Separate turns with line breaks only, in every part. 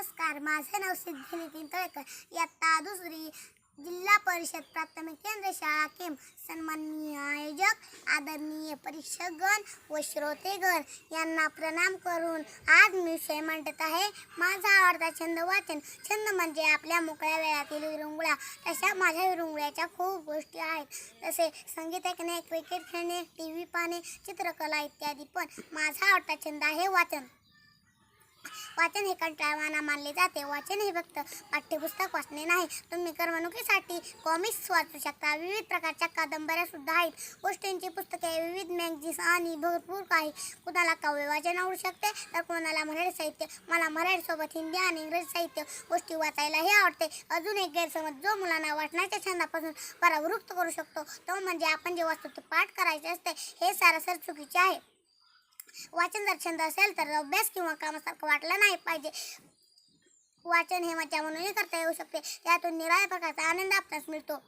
नमस्कार माझे नाव सिद्धी नितीन तळेकर इयत्ता दुसरी जिल्हा परिषद प्राथमिक केंद्र शाळा केम. सन्माननीय आयोजक आदरणीय परीक्षकगण व श्रोतेगण यांना प्रणाम करून आज मी विषय मांडत आहे. माझा आवडता छंद वाचन. छंद म्हणजे आपल्या मोकळ्या वेळातील विरंगुळा. तशा माझ्या विरंगुळ्याच्या खूप गोष्टी आहेत. जसे संगीत ऐकणे क्रिकेट खेळणे टी व्ही पाहणे चित्रकला इत्यादी. पण माझा आवडता छंद आहे वाचन. वाचन हे कंटाळवाना मानले जाते. वाचन हे फक्त पाठ्यपुस्तक वाचणे नाही. तुम्ही करमणुकीसाठी कॉमिक्स वाचू शकता. विविध प्रकारच्या कादंबऱ्या सुद्धा आहेत. गोष्टींची पुस्तके विविध मॅगझिन्स आणि भरपूर काही. कुणाला काव्य वाचन आवडू शकते तर कोणाला मराठी साहित्य. मला मराठीसोबत हिंदी आणि इंग्रजी साहित्य गोष्टी वाचायलाही आवडते. अजून एक गैरसमज जो मुलांना वाचनाच्या छंदापासून परावृत्त करू शकतो तो म्हणजे आपण जे वाचतो ते पाठ करायचे असते हे सरासर चुकीचे आहे. वाचन जर छंद असेल तर अभ्यास किंवा कामासारखं वाटलं नाही पाहिजे. वाचन हे मजा म्हणूनही करता येऊ शकते. त्यातून निराळ्या प्रकारचा आनंद आपणास मिळतो.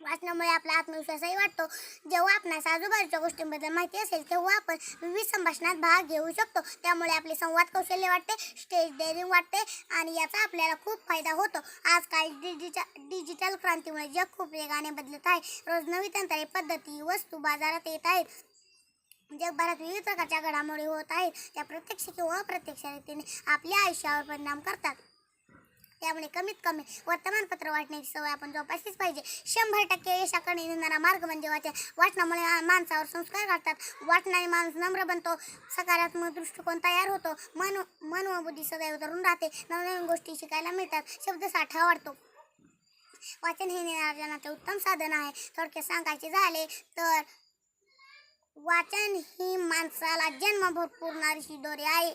वाचनामुळे आपला आत्मविश्वासही वाटतो जेव्हा आपणास आजूबाजूच्या गोष्टींबद्दल माहिती असेल तेव्हा आपण विविध संभाषणात भाग घेऊ शकतो. त्यामुळे आपले संवाद कौशल्य वाटते स्टेज डेअरिंग वाटते आणि याचा आपल्याला खूप फायदा होतो. आजकाल डिजिटल डिजिटल क्रांतीमुळे जग खूप वेगाने बदलत आहे. रोज नवी तंत्रे पद्धती वस्तू बाजारात येत आहेत. जगभरात विविध प्रकारच्या घडामोडी होत आहेत. त्या प्रत्यक्ष किंवा अप्रत्यक्ष रीतीने आपल्या आयुष्यावर परिणाम करतात. त्यामुळे कमीत कमी वर्तमानपत्र वाचण्याची सवय आपण जोपासलीच पाहिजे. शंभर टक्के यशाकडे नेणारा मार्ग म्हणजे वाचन वाचनामुळे माणसावर संस्कार घडतात. वाचनाने माणूस नम्र बनतो. सकारात्मक दृष्टिकोन तयार होतो. मन मन व बुद्धी सदैव धरून राहते. नवनवीन गोष्टी शिकायला मिळतात. शब्दसाठा वाढतो. वाचन हे ज्ञानार्जनाचे उत्तम साधन आहे. थोडक्यात सांगायचे झाले तर वाचन ही माणसाला जन्मभर पुरणारी दोरी आहे.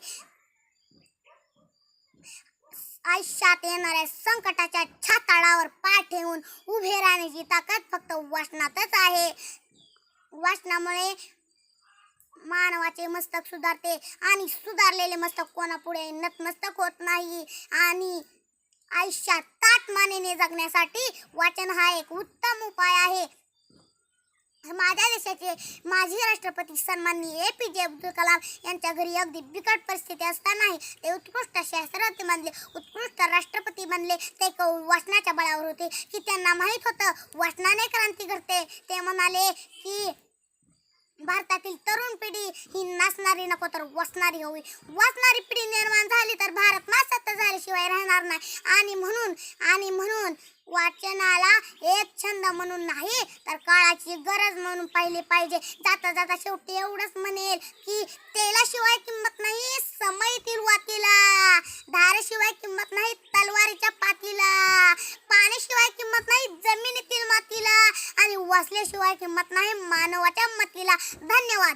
आयुष्यात येणाऱ्या संकटाच्या छाताळावर पाय ठेवून उभे राहण्याची ताकद फक्त वाचनातच आहे. वाचनामुळे मानवाचे मस्तक सुधारते आणि सुधारलेले मस्तक कोणापुढे नतमस्तक होत नाही. आणि आयुष्यात ताट मानेने जगण्यासाठी वाचन हा एक उत्तम उपाय आहे. माझ्या देशाचे माजी राष्ट्रपती सन्माननीय ए पी जे अब्दुल कलाम यांच्या घरी अगदी बिकट परिस्थिती असतानाही ते उत्कृष्ट शास्त्रज्ञ बनले उत्कृष्ट राष्ट्रपती बनले. ते कौ वाचनाच्या बळावर होते. की त्यांना माहीत होतं वाचनाने क्रांती घडते. ते म्हणाले की भारतातील तरुण पिढी ही नाचणारी नको तर वसणारी हवी. वसणारी पिढी निर्माण झाली तर भारत नासत्य झाल्याशिवाय राहणार नाही. आणि म्हणून आणि म्हणून वाचनाला एक छंद म्हणून नाही तर काळाची गरज म्हणून पाहिली पाहिजे. जाता जाता शेवटी एवढंच म्हणेल की तेलाशिवाय किंमत नाही समयतील वातीला. धारेशिवाय किंमत नाही तलवारीच्या पातीला. पाण्याशिवाय किंमत नाही जमिनीतील मातीला आणि वाचल्याशिवाय किंमत नाही मानवाच्या मतीला. धन्यवाद.